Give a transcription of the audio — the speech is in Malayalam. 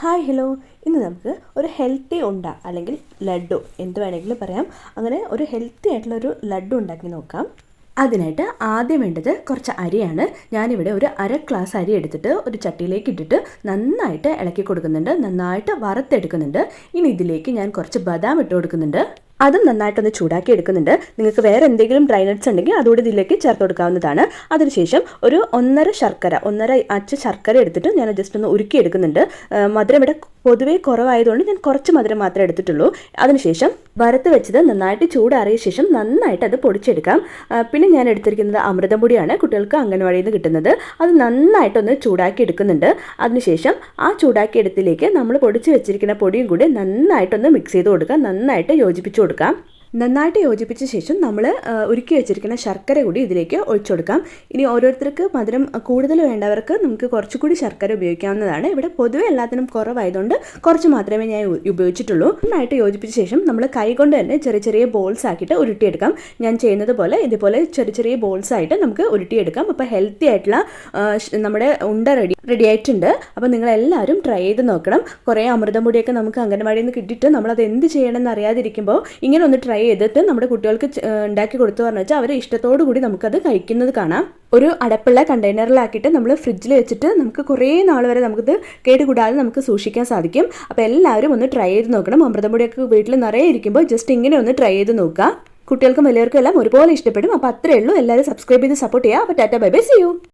ഹായ് ഹലോ ഇന്ന് നമുക്ക് ഒരു ഹെൽത്തി ഉണ്ട അല്ലെങ്കിൽ ലഡു എന്ത് വേണമെങ്കിലും പറയാം. അങ്ങനെ ഒരു ഹെൽത്തി ആയിട്ടുള്ള ഒരു ലഡു ഉണ്ടാക്കി നോക്കാം. അതിനായിട്ട് ആദ്യം വേണ്ടത് കുറച്ച് അരിയാണ്. ഞാനിവിടെ ഒരു അര ഗ്ലാസ് അരി എടുത്തിട്ട് ഒരു ചട്ടിയിലേക്ക് ഇട്ടിട്ട് നന്നായിട്ട് ഇളക്കി കൊടുക്കുന്നുണ്ട്. നന്നായിട്ട് വറുത്തെടുക്കുന്നുണ്ട്. ഇനി ഇതിലേക്ക് ഞാൻ കുറച്ച് ബദാം ഇട്ട് കൊടുക്കുന്നുണ്ട്. അതും നന്നായിട്ടൊന്ന് ചൂടാക്കി എടുക്കുന്നുണ്ട്. നിങ്ങൾക്ക് വേറെ എന്തെങ്കിലും ഡ്രൈ നട്ട്സ് ഉണ്ടെങ്കിൽ അതുകൂടി ഇതിലേക്ക് ചേർത്ത് കൊടുക്കാവുന്നതാണ്. അതിനുശേഷം ഒരു ഒന്നര ശർക്കര ഒന്നര അച്ച ശർക്കര എടുത്തിട്ട് ഞാൻ ജസ്റ്റ് ഒന്ന് ഉരുക്കി എടുക്കുന്നുണ്ട്. മധുരം ഇവിടെ പൊതുവേ കുറവായതുകൊണ്ട് ഞാൻ കുറച്ച് മധുരം മാത്രമേ എടുത്തിട്ടുള്ളൂ. അതിനുശേഷം വരത്ത് വെച്ചത് നന്നായിട്ട് ചൂടാറിയ ശേഷം നന്നായിട്ട് അത് പൊടിച്ചെടുക്കാം. പിന്നെ ഞാൻ എടുത്തിരിക്കുന്നത് അമൃതം പൊടിയാണ്. കുട്ടികൾക്ക് അംഗൻവാടിയിൽ നിന്ന് കിട്ടുന്നത്. അത് നന്നായിട്ടൊന്ന് ചൂടാക്കി എടുക്കുന്നുണ്ട്. അതിനുശേഷം ആ ചൂടാക്കി എടുത്തിലേക്ക് നമ്മൾ പൊടിച്ച് വെച്ചിരിക്കുന്ന പൊടിയും കൂടി നന്നായിട്ടൊന്ന് മിക്സ് ചെയ്ത് കൊടുക്കാം നന്നായിട്ട് യോജിപ്പിച്ച് കൊടുക്കാം. നന്നായിട്ട് യോജിപ്പിച്ച ശേഷം നമ്മൾ ഒരുക്കി വെച്ചിരിക്കുന്ന ശർക്കര കൂടി ഇതിലേക്ക് ഒഴിച്ചു കൊടുക്കാം ഇനി ഓരോരുത്തർക്ക് മധുരം കൂടുതൽ വേണ്ടവർക്ക് നമുക്ക് കുറച്ചുകൂടി ശർക്കര ഉപയോഗിക്കാവുന്നതാണ്. ഇവിടെ പൊതുവെ എല്ലാത്തിനും കുറവായതുകൊണ്ട് കുറച്ച് മാത്രമേ ഞാൻ ഉപയോഗിച്ചിട്ടുള്ളൂ. നന്നായിട്ട് യോജിപ്പിച്ച ശേഷം നമ്മൾ കൈകൊണ്ട് തന്നെ ചെറിയ ചെറിയ ബോൾസ് ആക്കിയിട്ട് ഉരുട്ടിയെടുക്കാം. ഞാൻ ചെയ്യുന്നത് പോലെ ഇതുപോലെ ചെറിയ ചെറിയ ബോൾസ് ആയിട്ട് നമുക്ക് ഉരുട്ടിയെടുക്കാം. അപ്പോൾ ഹെൽത്തി ആയിട്ടുള്ള നമ്മുടെ ഉണ്ട റെഡി റെഡി ആയിട്ടുണ്ട് അപ്പോൾ നിങ്ങൾ എല്ലാവരും ട്രൈ ചെയ്ത് നോക്കണം. കുറേ അമൃതം പൊടിയൊക്കെ നമുക്ക് അംഗൻവാടിയിൽ നിന്ന് കിട്ടിയിട്ട് നമ്മളത് എന്ത് ചെയ്യണമെന്ന് അറിയാതിരിക്കുമ്പോൾ ഇങ്ങനെ ഒന്ന് ട്രൈ ചെയ്തിട്ട് നമ്മുടെ കുട്ടികൾക്ക് ഉണ്ടാക്കി കൊടുത്തു പറഞ്ഞു വെച്ചാൽ അവർ ഇഷ്ടത്തോടു കൂടി നമുക്കത് കഴിക്കുന്നത് കാണാം. ഒരു അടപ്പുള്ള കണ്ടെയ്നറിലാക്കിയിട്ട് നമ്മൾ ഫ്രിഡ്ജിൽ വെച്ചിട്ട് നമുക്ക് കുറേ നാൾ വരെ നമുക്കിത് കേടുകൂടാതെ നമുക്ക് സൂക്ഷിക്കാൻ സാധിക്കും. അപ്പോൾ എല്ലാവരും ഒന്ന് ട്രൈ ചെയ്ത് നോക്കണം. അമൃതമുടിയൊക്കെ വീട്ടിൽ നിറയെ ഇരിക്കുമ്പോൾ ജസ്റ്റ് ഇങ്ങനെ ഒന്ന് ട്രൈ ചെയ്ത് നോക്കുക. കുട്ടികൾക്കും വലിയവർക്കും എല്ലാം ഒരുപോലെ ഇഷ്ടപ്പെടും. അപ്പോൾ അത്രയേ ഉള്ളൂ. എല്ലാവരും സബ്സ്ക്രൈബ് ചെയ്ത് സപ്പോർട്ട് ചെയ്യുക. അപ്പോൾ tata bye bye see you